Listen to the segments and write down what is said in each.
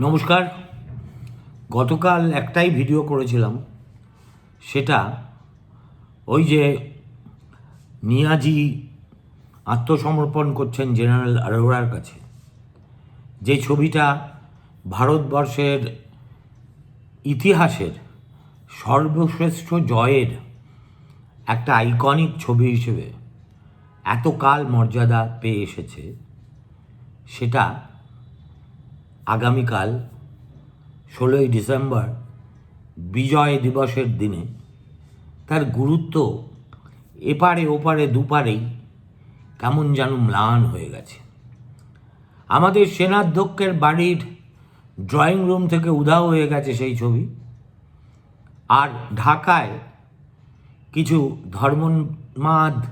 নমস্কার। গতকাল একটাই ভিডিও করেছিলাম। সেটা ওই যে নিয়াজি আত্মসমর্পণ করছেন জেনারেল আরোরার কাছে। যে ছবিটা ভারতবর্ষের ইতিহাসের সর্বশ্রেষ্ঠ জয়ের একটা আইকনিক ছবি হিসেবে এতকাল মর্যাদা পেয়ে এসেছে, সেটা আগামীকাল ষোলোই ডিসেম্বর বিজয় দিবসের দিনে তার গুরুত্ব এপারে, ওপারে, দুপারেই কেমন যেন ম্লান হয়ে গেছে। আমাদের সেনাধ্যক্ষের বাড়ির ড্রয়িং রুম থেকে উধাও হয়ে গেছে সেই ছবি। আর ঢাকায় কিছু ধর্মমাদ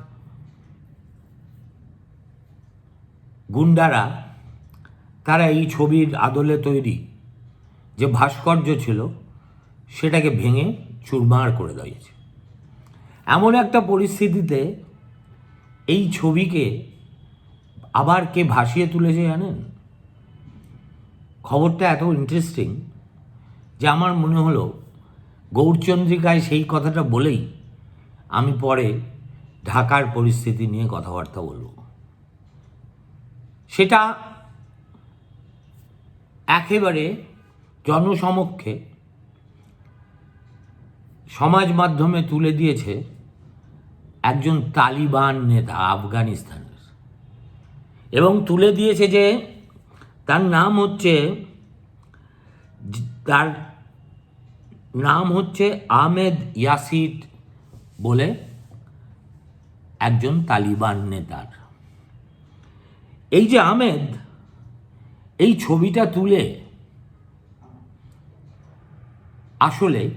গুন্ডারা তারা এই ছবির আদলে তৈরি যে ভাস্কর্য ছিল, সেটাকে ভেঙে চুরমার করে দিয়েছে এমন একটা পরিস্থিতিতে এই ছবিকে আবার কে ভাসিয়ে তুলেছে জানেন? খবরটা এত ইন্টারেস্টিং যে আমার মনে হলো, গৌরচন্দ্রিকায় সেই কথাটা বলেই আমি পরে ঢাকার পরিস্থিতি নিয়ে কথাবার্তা বলব। সেটা একেবারে জনসমক্ষে সমাজ মাধ্যমে তুলে দিয়েছে একজন তালিবান নেতা আফগানিস্তানের। এবং তুলে দিয়েছে যে তার নাম হচ্ছে তার নাম হচ্ছে আহমেদ ইয়াসিদ বলে একজন তালিবান নেতার। এই যে আহমেদ এই ছবিটা তুলে আসলে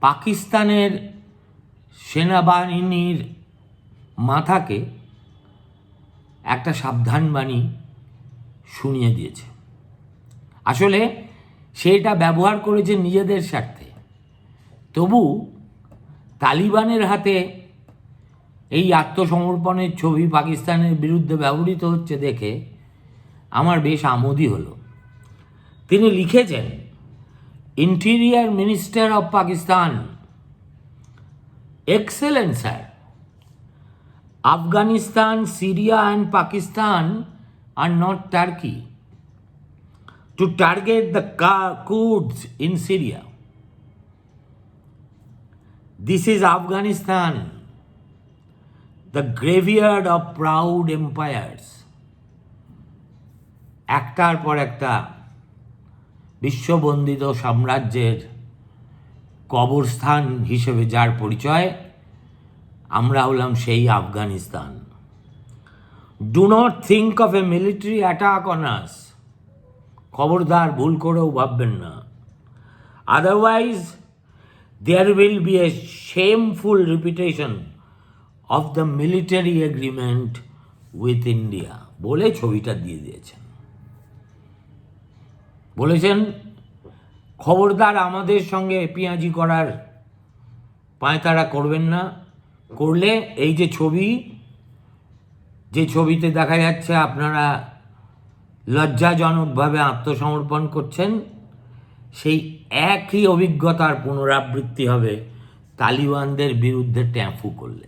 পাকিস্তানের সেনাবাহিনীর মাথাকে একটা সাবধানবাণী শুনিয়ে দিয়েছে। আসলে সেটা ব্যবহার করেছে নিজেদের স্বার্থে। তবু তালিবানের হাতে এই আত্মসমর্পণের ছবি পাকিস্তানের বিরুদ্ধে ব্যবহৃত হচ্ছে দেখে আমার বেশ আমোদই হলো। তিনি লিখেছেন, interior minister of Pakistan, excellent sir, Afghanistan, Syria and Pakistan are not Turkey, to target the Quds in Syria. This is Afghanistan, the graveyard of proud empires. একটার পর একটা বিশ্ববন্দিত সাম্রাজ্যের কবরস্থান হিসেবে যার পরিচয়, আমরা হলাম সেই Afghanistan. Do not think of a military attack on us খবরদার, ভুল করেও ভাববেন না। Otherwise there will be a shameful repetition of the military agreement with India বলে ছবিটা দিয়ে দিয়েছেন। বলেছেন, খবরদার আমাদের সঙ্গে পেঁয়াজি করার পায়তারা করবেন না। করলে এই যে ছবি, যে ছবিতে দেখা যাচ্ছে আপনারা লজ্জাজনকভাবে আত্মসমর্পণ করছেন, সেই একই অভিজ্ঞতার পুনরাবৃত্তি হবে তালিবানদের বিরুদ্ধে ট্যাঁফু করলে।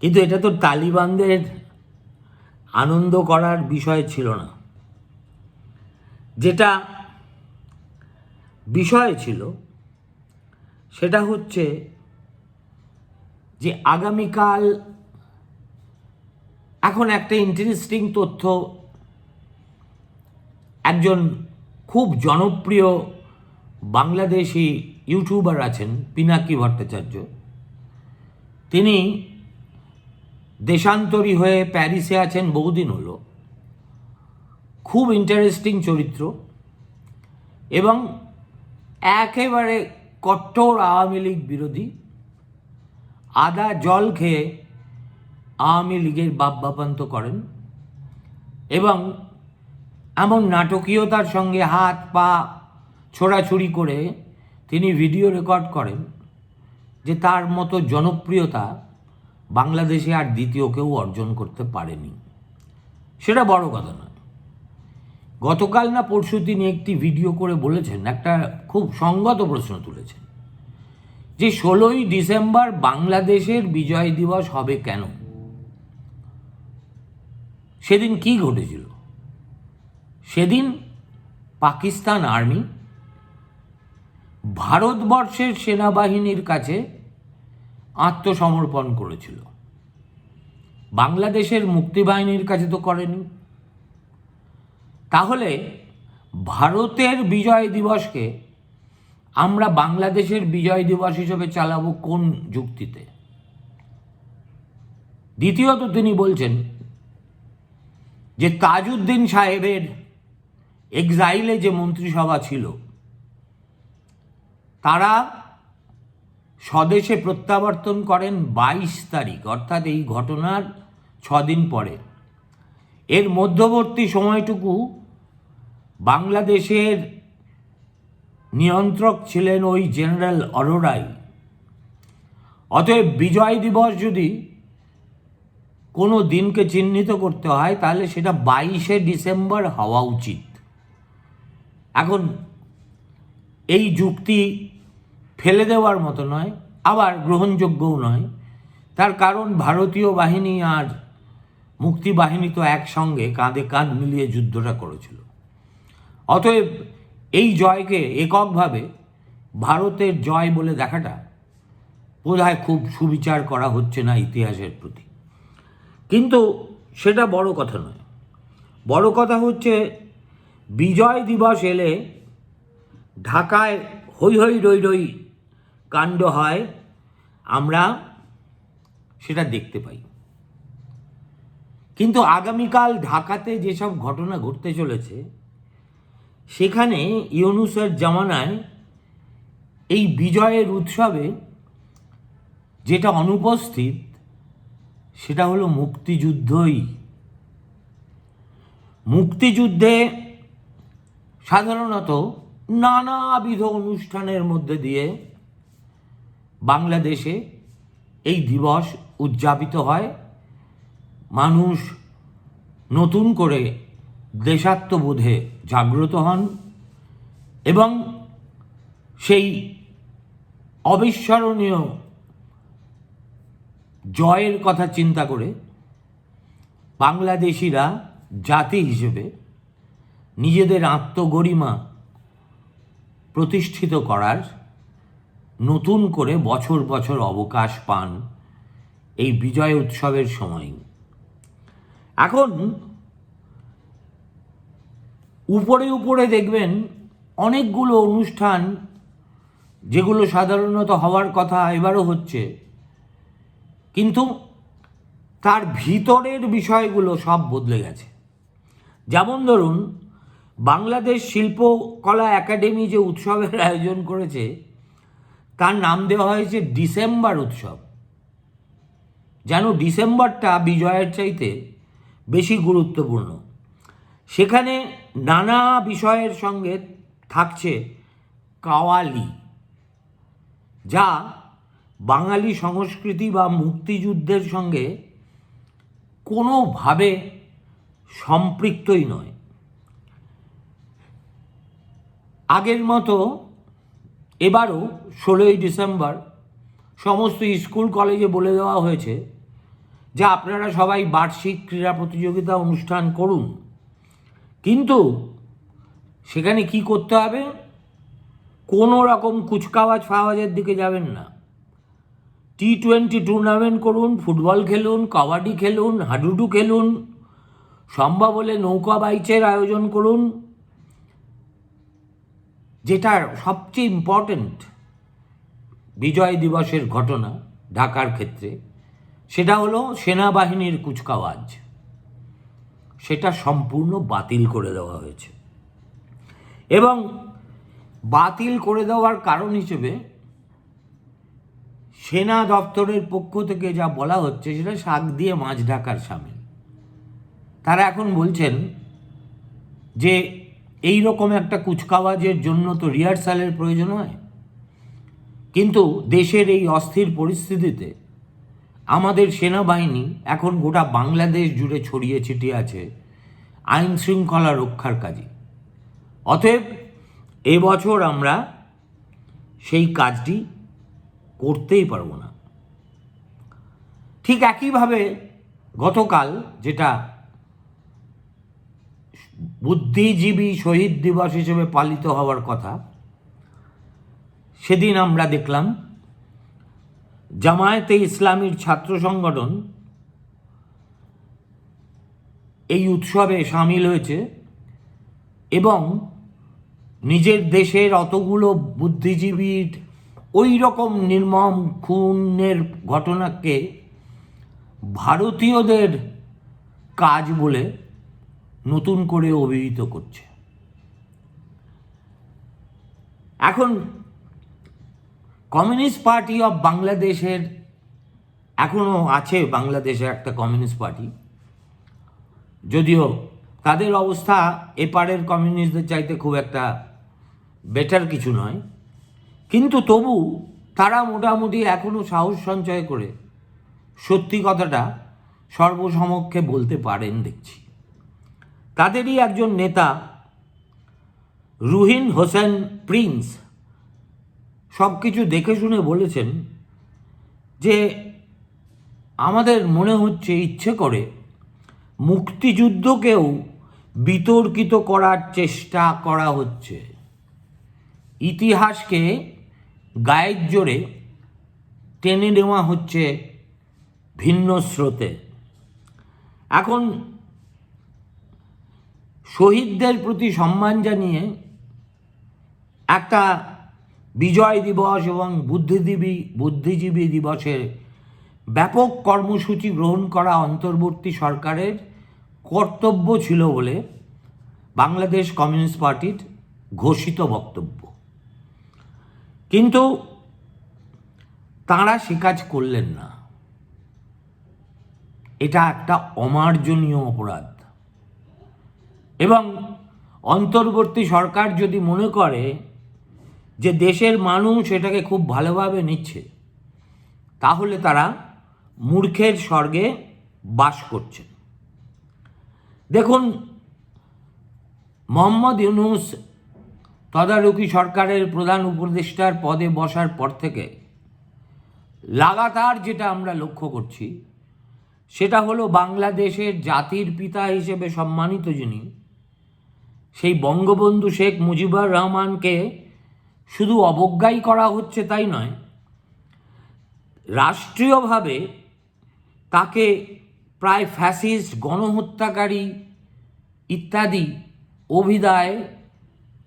কিন্তু এটা তো তালিবানদের আনন্দ করার বিষয় ছিল না। যেটা বিষয় ছিল, সেটা হচ্ছে যে আগামীকাল এখন একটা ইন্টারেস্টিং তথ্য একজন খুব জনপ্রিয় বাংলাদেশি ইউটিউবার আছেন, পিনাকি ভট্টাচার্য। তিনি দেশান্তরী হয়ে প্যারিসে আছেন, বহুদিন হলো। খুব ইন্টারেস্টিং চরিত্র এবং একেবারে কট্টর আওয়ামী লীগ বিরোধী। আদা জল খেয়ে আওয়ামী লীগের বাপ বাপান্ত করেন এবং এমন নাটকীয়তার সঙ্গে হাত পা ছোড়াছুড়ি করে তিনি ভিডিও রেকর্ড করেন যে তার মতো জনপ্রিয়তা বাংলাদেশে আর দ্বিতীয় কেউ অর্জন করতে পারেনি। সেটা বড় কথা নয়। গতকাল না পরশু তিনি একটি ভিডিও করে বলেছেন, একটা খুব সঙ্গত প্রশ্ন তুলেছেন, যে ষোলোই ডিসেম্বর বাংলাদেশের বিজয় দিবস হবে কেন? সেদিন কি ঘটেছিল? সেদিন পাকিস্তান আর্মি ভারতবর্ষের সেনাবাহিনীর কাছে আত্মসমর্পণ করেছিল। বাংলাদেশের মুক্তিবাহিনীর কাছে তো করেনি। তাহলে ভারতের বিজয় দিবসকে আমরা বাংলাদেশের বিজয় দিবস হিসেবে চালাবো কোন যুক্তিতে? দ্বিতীয়ত তিনি বলছেন যে তাজউদ্দিন সাহেবের এক্সাইলে যে মন্ত্রিসভা ছিল, তারা স্বদেশে প্রত্যাবর্তন করেন বাইশ তারিখ, অর্থাৎ এই ঘটনার ছদিন পরে। এর মধ্যবর্তী সময়টুকু বাংলাদেশের নিয়ন্ত্রক ছিলেন ওই জেনারেল অরোরাই। অতএব বিজয় দিবস যদি কোনো দিনকে চিহ্নিত করতে হয়, তাহলে সেটা বাইশে ডিসেম্বর হওয়া উচিত। এখন এই যুক্তি ফেলে দেওয়ার মতো নয়, আবার গ্রহণযোগ্যও নয়। তার কারণ ভারতীয় বাহিনী আর মুক্তি বাহিনী তো একসঙ্গে কাঁধে কাঁধ মিলিয়ে যুদ্ধটা করেছিল। অতএব এই জয়কে এককভাবে ভারতের জয় বলে দেখাটা বোধহয় খুব সুবিচার করা হচ্ছে না ইতিহাসের প্রতি। কিন্তু সেটা বড় কথা নয়। বড় কথা হচ্ছে বিজয় দিবস এলে ঢাকায় হই হই রই রই কাণ্ড হয়, আমরা সেটা দেখতে পাই। কিন্তু আগামীকাল ঢাকাতে যেসব ঘটনা ঘটতে চলেছে সেখানে ইউনুসের জামানায় এই বিজয়ের উৎসবে যেটা অনুপস্থিত, সেটা হলো মুক্তিযুদ্ধই। মুক্তিযুদ্ধে সাধারণত নানাবিধ অনুষ্ঠানের মধ্যে দিয়ে বাংলাদেশে এই দিবস উদযাপিত হয়। মানুষ নতুন করে দেশাত্মবোধে জাগ্রত হন এবং সেই অবিস্মরণীয় জয়ের কথা চিন্তা করে বাংলাদেশিরা জাতি হিসেবে নিজেদের আত্মগরিমা প্রতিষ্ঠিত করার নতুন করে বছর বছর অবকাশ পান এই বিজয় উৎসবের সময়। এখন উপরে উপরে দেখবেন অনেকগুলো অনুষ্ঠান যেগুলো সাধারণত হওয়ার কথা এবারও হচ্ছে। কিন্তু তার ভিতরের বিষয়গুলো সব বদলে গেছে। যেমন ধরুন, বাংলাদেশ শিল্পকলা একাডেমি যে উৎসবের আয়োজন করেছে, তার নাম দেওয়া হয়েছে ডিসেম্বর উৎসব। যেন ডিসেম্বরটা বিজয়ের চাইতে বেশি গুরুত্বপূর্ণ। সেখানে নানা বিষয়ের সঙ্গে থাকছে কাওয়ালি, যা বাঙালি সংস্কৃতি বা মুক্তিযুদ্ধের সঙ্গে কোনোভাবে সম্পৃক্তই নয়। আগের মতো এবারও ষোলোই ডিসেম্বর সমস্ত স্কুল, কলেজে বলে দেওয়া হয়েছে, যে আপনারা সবাই বার্ষিক ক্রীড়া প্রতিযোগিতা অনুষ্ঠান করুন। কিন্তু সেখানে কি করতে হবে? কোনো রকম কুচকাওয়াজ ফাওয়াজের দিকে যাবেন না। টি টোয়েন্টি টুর্নামেন্ট করুন, ফুটবল খেলুন, কাবাডি খেলুন, হাডুডু খেলুন, সম্ভব হলে নৌকা বাইচের আয়োজন করুন। যেটা সবচেয়ে ইম্পর্ট্যান্ট বিজয় দিবসের ঘটনা ঢাকার ক্ষেত্রে, সেটা হলো সেনাবাহিনীর কুচকাওয়াজ। সেটা সম্পূর্ণ বাতিল করে দেওয়া হয়েছে। এবং বাতিল করে দেওয়ার কারণ হিসেবে সেনা দপ্তরের পক্ষ থেকে যা বলা হচ্ছে সেটা শাক দিয়ে মাছ ঢাকার সামিল তারা এখন বলছেন যে এই রকম একটা কুচকাওয়াজের জন্য তো রিহার্সালের প্রয়োজন হয়। কিন্তু দেশের এই অস্থির পরিস্থিতিতে আমাদের সেনাবাহিনী এখন গোটা বাংলাদেশ জুড়ে ছড়িয়ে ছিটিয়ে আছে আইন শৃঙ্খলা রক্ষার কাজে। অতএব এবছর আমরা সেই কাজটি করতেই পারব না। ঠিক একইভাবে গতকাল যেটা বুদ্ধিজীবী শহীদ দিবস হিসেবে পালিত হওয়ার কথা, সেদিন আমরা দেখলাম জামায়াতে ইসলামীর ছাত্র সংগঠন এই উৎসবে সামিল হয়েছে এবং নিজের দেশের অতগুলো বুদ্ধিজীবীর ওই রকম নির্মম খুনের ঘটনাকে ভারতীয়দের কাজ বলে নতুন করে অভিহিত করছে। এখন কমিউনিস্ট পার্টি অফ বাংলাদেশের এখনও আছে বাংলাদেশে একটা কমিউনিস্ট পার্টি। যদিও তাদের অবস্থা এপারের কমিউনিস্টদের চাইতে খুব একটা বেটার কিছু নয়। কিন্তু তবু তারা মোটামুটি এখনও সাহস সঞ্চয় করে সত্যি কথাটা সর্বসমক্ষে বলতে পারেন দেখছি। তাদেরই একজন নেতা রুহিন হোসেন প্রিন্স সব কিছু দেখে শুনে বলেছেন যে আমাদের মনে হচ্ছে, ইচ্ছে করে মুক্তিযুদ্ধকেও বিতর্কিত করার চেষ্টা করা হচ্ছে। ইতিহাসকে গায়ের জোরে টেনে নেওয়া হচ্ছে ভিন্ন স্রোতে। এখন শহীদদের প্রতি সম্মান জানিয়ে একটা বিজয় দিবস এবং বুদ্ধিজীবী বুদ্ধিজীবী দিবসের ব্যাপক কর্মসূচি গ্রহণ করা অন্তর্বর্তী সরকারের কর্তব্য ছিল বলে বাংলাদেশ কমিউনিস্ট পার্টির ঘোষিত বক্তব্য। কিন্তু তাঁরা সে কাজ করলেন না। এটা একটা অমার্জনীয় অপরাধ। এবং অন্তর্বর্তী সরকার যদি মনে করে যে দেশের মানুষ এটাকে খুব ভালোভাবে নিচ্ছে, তাহলে তারা মূর্খের স্বর্গে বাস করছেন। দেখুন, মোহাম্মদ ইউনুস তদারকি সরকারের প্রধান উপদেষ্টার পদে বসার পর থেকে লাগাতার যেটা আমরা লক্ষ্য করছি, সেটা হলো বাংলাদেশের জাতির পিতা হিসেবে সম্মানিত যিনি, সেই বঙ্গবন্ধু শেখ মুজিবুর রহমানকে শুধু অবজ্ঞাই করা হচ্ছে তাই নয়, রাষ্ট্রীয়ভাবে তাকে প্রায় ফ্যাসিস্ট, গণহত্যাকারী ইত্যাদি অভিদায়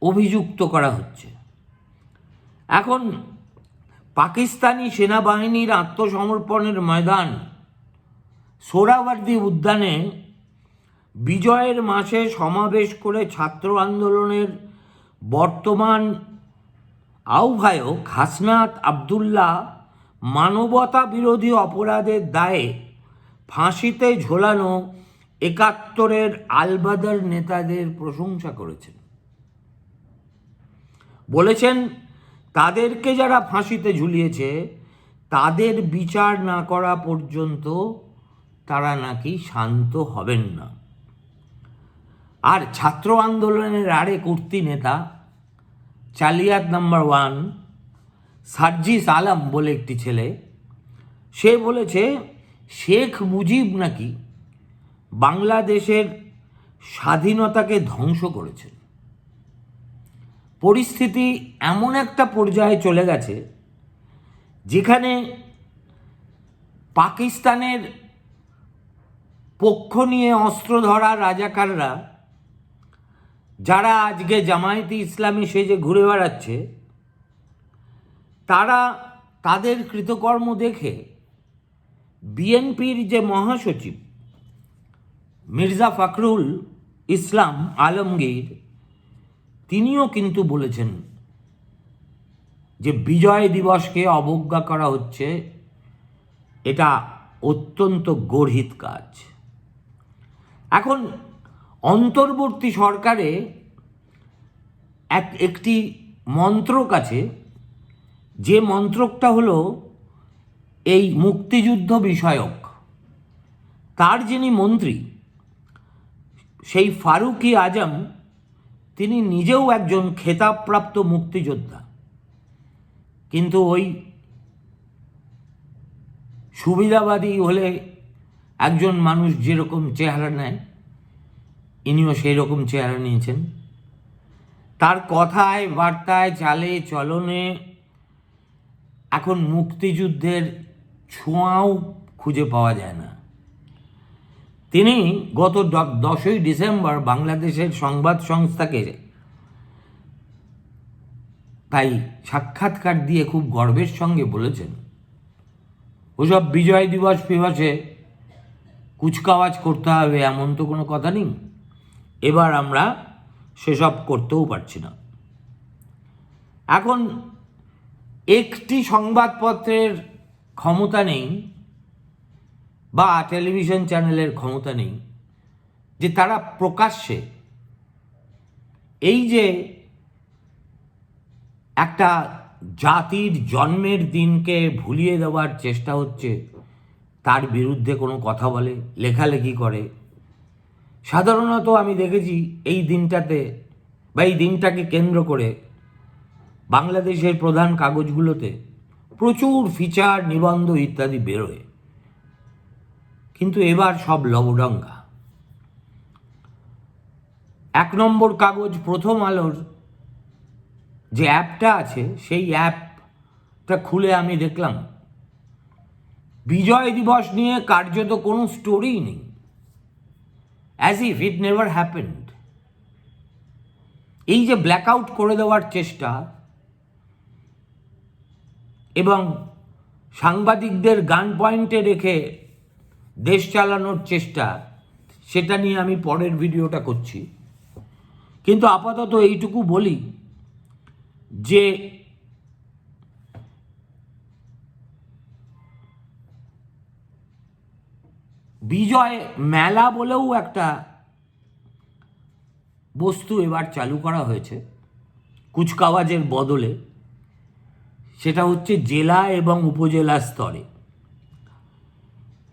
অভিযুক্ত করা হচ্ছে। এখন পাকিস্তানি সেনাবাহিনীর আত্মসমর্পণের ময়দান সোহরাওয়ার্দী উদ্যানে বিজয়ের মাসে সমাবেশ করে ছাত্র আন্দোলনের বর্তমান আহ্বায়ক হাসনাত আবদুল্লাহ মানবতা বিরোধী অপরাধের দায়ে ফাঁসিতে ঝোলানো একাত্তরের আলবাদার নেতাদের প্রশংসা করেছেন। বলেছেন, তাদেরকে যারা ফাঁসিতে ঝুলিয়েছে, তাদের বিচার না করা পর্যন্ত তারা নাকি শান্ত হবেন না। আর ছাত্র আন্দোলনের আরেক উঠতি নেতা চালিয়াত নাম্বার ওয়ান, সার্জিস আলম বলে একটি ছেলে, সে বলেছে, শেখ মুজিব নাকি বাংলাদেশের স্বাধীনতাকে ধ্বংস করেছেন। পরিস্থিতি এমন একটা পর্যায়ে চলে গেছে, যেখানে পাকিস্তানের পক্ষ নিয়ে অস্ত্র ধরা রাজাকাররা যারা আজকে জামায়াতে ইসলামী সেজে ঘুরে বেড়াচ্ছে, তারা তাদের কৃতকর্ম দেখে বিএনপির যে মহাসচিব মির্জা ফখরুল ইসলাম আলমগীর, তিনিও কিন্তু বলেছেন যে বিজয় দিবসকে অবজ্ঞা করা হচ্ছে। এটা অত্যন্ত গর্হিত কাজ। এখন অন্তর্বর্তী সরকারে এক, একটি মন্ত্রক আছে। যে মন্ত্রকটা হলো এই মুক্তিযুদ্ধ বিষয়ক। তার যিনি মন্ত্রী, সেই ফারুকি আজম, তিনি নিজেও একজন খেতাবপ্রাপ্ত মুক্তিযোদ্ধা। কিন্তু ওই সুবিধাবাদী হলে একজন মানুষ যেরকম চেহারা নেয় ইনিও সেই রকম চেহারা নিয়েছেন। তার কথায়, বার্তায়, চালে, চলনে এখন মুক্তিযুদ্ধের ছোঁয়াও খুঁজে পাওয়া যায় না। তিনি গত দশই ডিসেম্বর বাংলাদেশের সংবাদ সংস্থাকে তাই সাক্ষাৎকার দিয়ে খুব গর্বের সঙ্গে বলেছেন, ওসব বিজয় দিবস ফিবসে কুচকাওয়াজ করতে হবে, এমন তো কোনো কথা নেই? এবার আমরা সেসব করতেও পারছি না। এখন একটি সংবাদপত্রের ক্ষমতা নেই বা টেলিভিশন চ্যানেলের ক্ষমতা নেই যে তারা প্রকাশ্যে এই যে একটা জাতির জন্মের দিনকে ভুলিয়ে দেওয়ার চেষ্টা হচ্ছে, তার বিরুদ্ধে কোনো কথা বলে, লেখালেখি করে সাধারণত আমি দেখেছি এই দিনটাতে বা এই দিনটাকে কেন্দ্র করে বাংলাদেশের প্রধান কাগজগুলোতে প্রচুর ফিচার, নিবন্ধ ইত্যাদি বেরোয়। কিন্তু এবার সব লবডঙ্গা। এক নম্বর কাগজ প্রথম আলোর যে অ্যাপটা আছে, সেই অ্যাপটা খুলে আমি দেখলাম। বিজয় দিবস নিয়ে কার্যত কোনো স্টোরিই নেই। As if it never happened এই যে ব্ল্যাক আউট করে দেওয়ার চেষ্টা এবং সাংবাদিকদের গান পয়েন্টে রেখে দেশ চালানোর চেষ্টা, সেটা নিয়ে আমি পরের ভিডিওটা করছি। কিন্তু আপাতত এইটুকু বলি যে বিজয় মেলা বলেও একটা বস্তু এবার চালু করা হয়েছে কুচকাওয়াজের বদলে। সেটা হচ্ছে জেলা এবং উপজেলা স্তরে।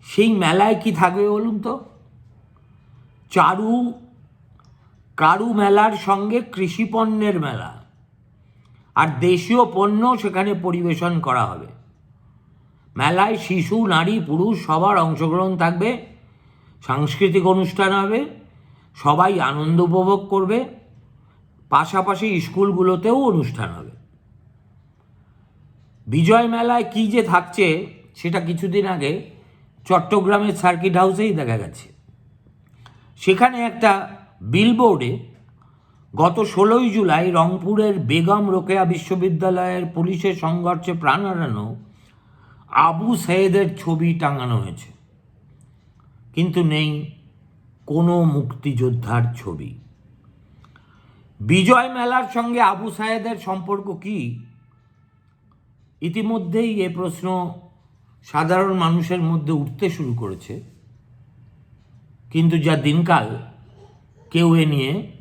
সেই মেলায় কি থাকবে বলুন তো? চারু, কারু মেলার সঙ্গে কৃষি পণ্যের মেলা। আর দেশীয় পণ্য সেখানে পরিবেশন করা হবে। মেলায় শিশু, নারী, পুরুষ সবার অংশগ্রহণ থাকবে, সাংস্কৃতিক অনুষ্ঠান হবে, সবাই আনন্দ উপভোগ করবে, পাশাপাশি স্কুলগুলোতেও অনুষ্ঠান হবে। বিজয় মেলায় কি যে থাকছে সেটা কিছুদিন আগে চট্টগ্রামের সার্কিট হাউসেই দেখা গেছে। সেখানে একটা বিলবোর্ডে গত ষোলোই জুলাই রংপুরের বেগম রোকেয়া বিশ্ববিদ্যালয়ের পুলিশের সংঘর্ষে প্রাণ হারানো আবু সৈয়দের ছবি টাঙানো হয়েছে। কিন্তু নেই কোনো মুক্তিযোদ্ধার ছবি। বিজয় মেলার সঙ্গে আবু সাহেদের সম্পর্ক কি? ইতিমধ্যেই এ প্রশ্ন সাধারণ মানুষের মধ্যে উঠতে শুরু করেছে। কিন্তু যা দিনকাল কেউ এ নিয়ে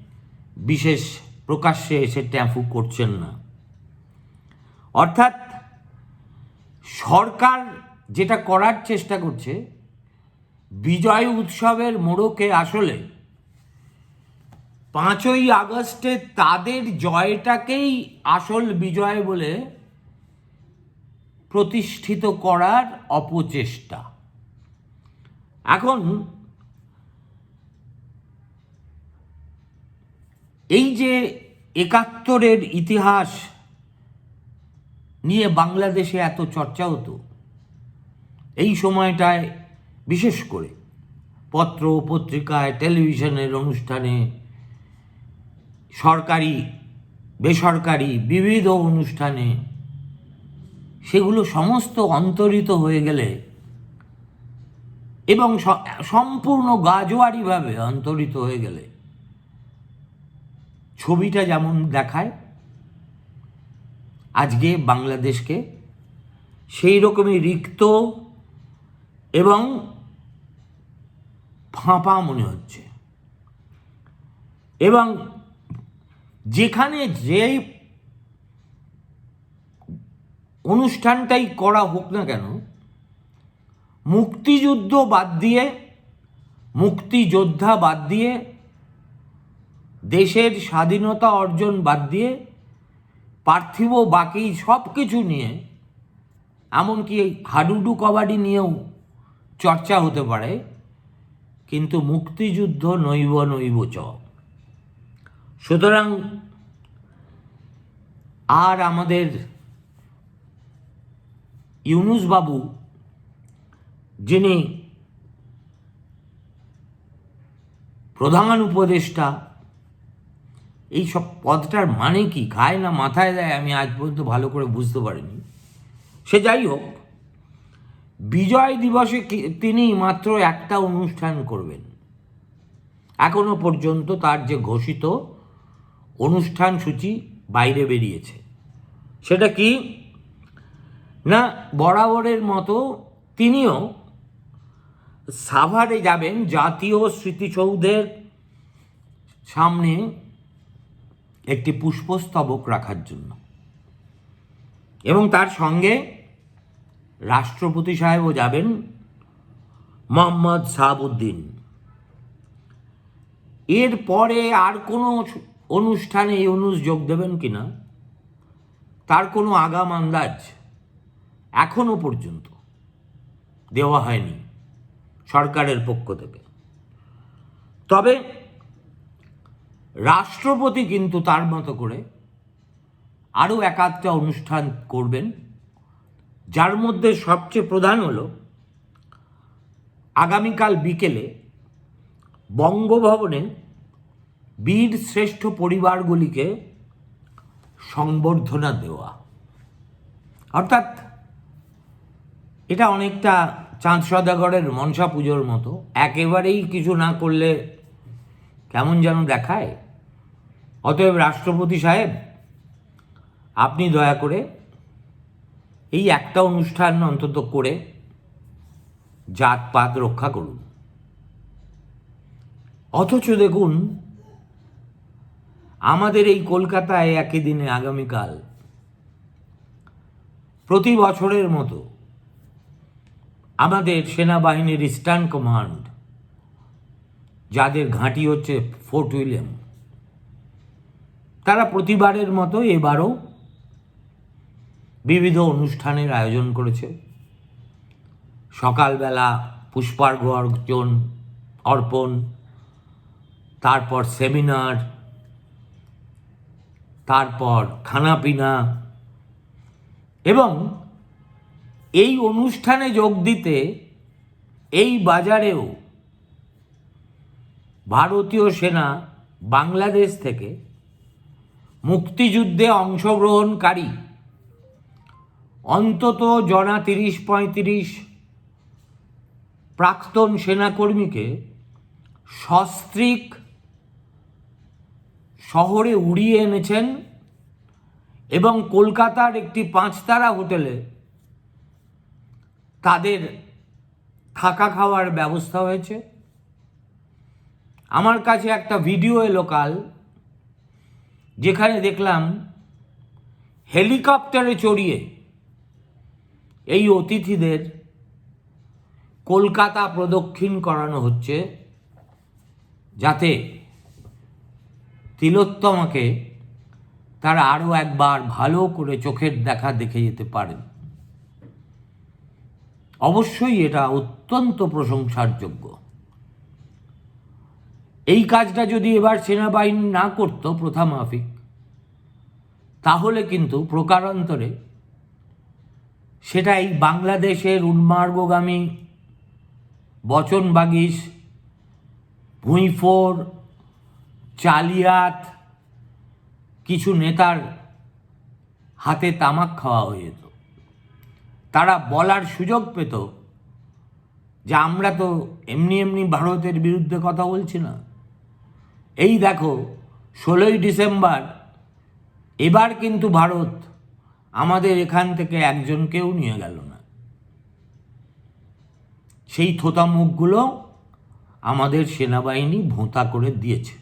বিশেষ প্রকাশ্যে এসে ট্যাফু করছেন না। অর্থাৎ সরকার যেটা করার চেষ্টা করছে, বিজয় উৎসবের মোড়কে আসলে পাঁচই আগস্টে তাদের জয়টাকেই আসল বিজয় বলে প্রতিষ্ঠিত করার অপচেষ্টা। এখন এই যে একাত্তরের ইতিহাস নিয়ে বাংলাদেশে এত চর্চা হতো এই সময়টায় বিশেষ করে পত্র পত্রিকায়, টেলিভিশনের অনুষ্ঠানে সরকারি, বেসরকারি, বিবিধ অনুষ্ঠানে সেগুলো সমস্ত অন্তরিত হয়ে গেলে এবং সম্পূর্ণ গাজোয়ারিভাবে অন্তরিত হয়ে গেলে ছবিটা যেমন দেখায় আজকে বাংলাদেশকে সেই রকমই রিক্ত এবং ফাঁপা মনে হচ্ছে। এবং যেখানে যেই অনুষ্ঠানটাই করা হোক না কেন, মুক্তিযুদ্ধ বাদ দিয়ে, মুক্তিযোদ্ধা বাদ দিয়ে, দেশের স্বাধীনতা অর্জন বাদ দিয়ে পার্থিব বাকি সব কিছু নিয়ে, এমনকি হাডুডু কবাডি নিয়েও চর্চা হতে পারে, কিন্তু মুক্তিযুদ্ধ নৈব নৈব চ। সুতরাং আর আমাদের ইউনুস বাবু যিনি প্রধান উপদেষ্টা এই সব পদটার মানে কি? খায় না মাথায় দেয়? আমি আজ পর্যন্ত ভালো করে বুঝতে পারিনি। সে যাই হোক, বিজয় দিবসে তিনি মাত্র একটা অনুষ্ঠান করবেন। এখনও পর্যন্ত তার যে ঘোষিত অনুষ্ঠান সূচি বাইরে বেরিয়েছে। সেটা কি? না, বরাবরের মতো তিনিও সাভারে যাবেন জাতীয় স্মৃতিসৌধের সামনে একটি পুষ্পস্তবক রাখার জন্য। এবং তার সঙ্গে রাষ্ট্রপতি সাহেবও যাবেন মোহাম্মদ সাহাবুদ্দিন। এরপরে আর কোনো অনুষ্ঠানে অনুষ যোগ দেবেন কিনা তার কোনো আগাম আন্দাজ এখনও পর্যন্ত দেওয়া হয়নি সরকারের পক্ষ থেকে। তবে রাষ্ট্রপতি কিন্তু তার মতো করে আরও এক আধটা অনুষ্ঠান করবেন, যার মধ্যে সবচেয়ে প্রধান হলো আগামীকাল বিকেলে বঙ্গভবনে বীর শ্রেষ্ঠ পরিবারগুলিকে সংবর্ধনা দেওয়া। অর্থাৎ এটা অনেকটা চাঁদ সদাগরের মনসা পুজোর মতো, একেবারেই কিছু না করলে কেমন যেন দেখায়। অতএব রাষ্ট্রপতি সাহেব, আপনি দয়া করে এই একটা অনুষ্ঠান অন্তত করে জাতপাত রক্ষা করুন। অথচ দেখুন, আমাদের এই কলকাতায় একই দিনে আগামীকাল প্রতি বছরের মতো আমাদের সেনাবাহিনীর ইস্টার্ন কমান্ড, যাদের ঘাঁটি হচ্ছে ফোর্ট উইলিয়াম তারা প্রতিবারের মতো এবারও বিবিধ অনুষ্ঠানের আয়োজন করেছে। সকালবেলা পুষ্পার্ঘ অর্জন অর্পণ, তারপর সেমিনার, তারপর খানাপিনা এবং এই অনুষ্ঠানে যোগ দিতে এই বাজারেও ভারতীয় সেনা বাংলাদেশ থেকে মুক্তিযুদ্ধে অংশগ্রহণকারী। অন্তত জনা তিরিশ পঁয়ত্রিশ প্রাক্তন সেনাকর্মীকে সস্ত্রীক শহরে উড়িয়ে এনেছেন এবং কলকাতার একটি পাঁচতারা হোটেলে তাদের থাকা খাওয়ার ব্যবস্থা হয়েছে। আমার কাছে একটা ভিডিও এলো কাল। যেখানে দেখলাম হেলিকপ্টারে চড়িয়ে এই অতিথিদের কলকাতা প্রদক্ষিণ করানো হচ্ছে যাতে তিলোত্তমাকে তারা আরও একবার ভালো করে চোখের দেখা দেখে যেতে পারেন। অবশ্যই এটা অত্যন্ত প্রশংসার যোগ্য এই কাজটা যদি এবার সেনাবাহিনী না করত প্রথা মাফিক, তাহলে কিন্তু প্রকারান্তরে সেটা এই বাংলাদেশের উন্মার্গগামী বচন বাগিস ভুঁইফোর, চালিয়াত, কিছু নেতার হাতে তামাক খাওয়া হয়ে যেত। তারা বলার সুযোগ পেত যে আমরা তো এমনি এমনি ভারতের বিরুদ্ধে কথা বলছি না। এই দেখো, ষোলোই ডিসেম্বর। এবার কিন্তু ভারত আমাদের এখান থেকে একজনকেও নিয়ে গেল না। সেই থোতা মুখগুলো আমাদের সেনাবাহিনী ভোঁতা করে দিয়েছে।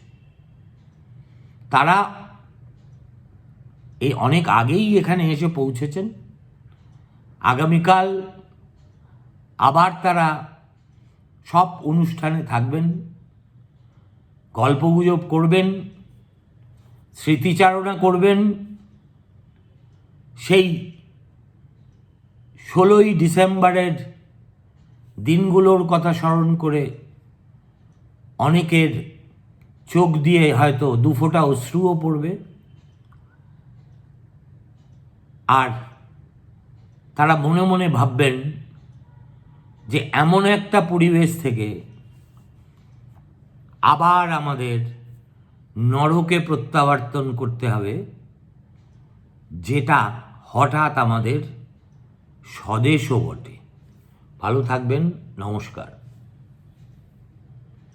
তারা এই অনেক আগেই এখানে এসে পৌঁছেছেন। আগামীকাল আবার তারা সব অনুষ্ঠানে থাকবেন। গল্পগুজব করবেন, স্মৃতিচারণা করবেন, সেই ষোলোই ডিসেম্বরের দিনগুলোর কথা স্মরণ করে অনেকের চোখ দিয়ে হয়তো দুফোঁটা অশ্রুও পড়বে। আর তারা মনে মনে ভাববেন যে এমন একটা পরিবেশ থেকে আবার আমাদের নরকে প্রত্যাবর্তন করতে হবে যেটা হঠাৎ আমাদের স্বদেশও বটে। ভালো থাকবেন নমস্কার।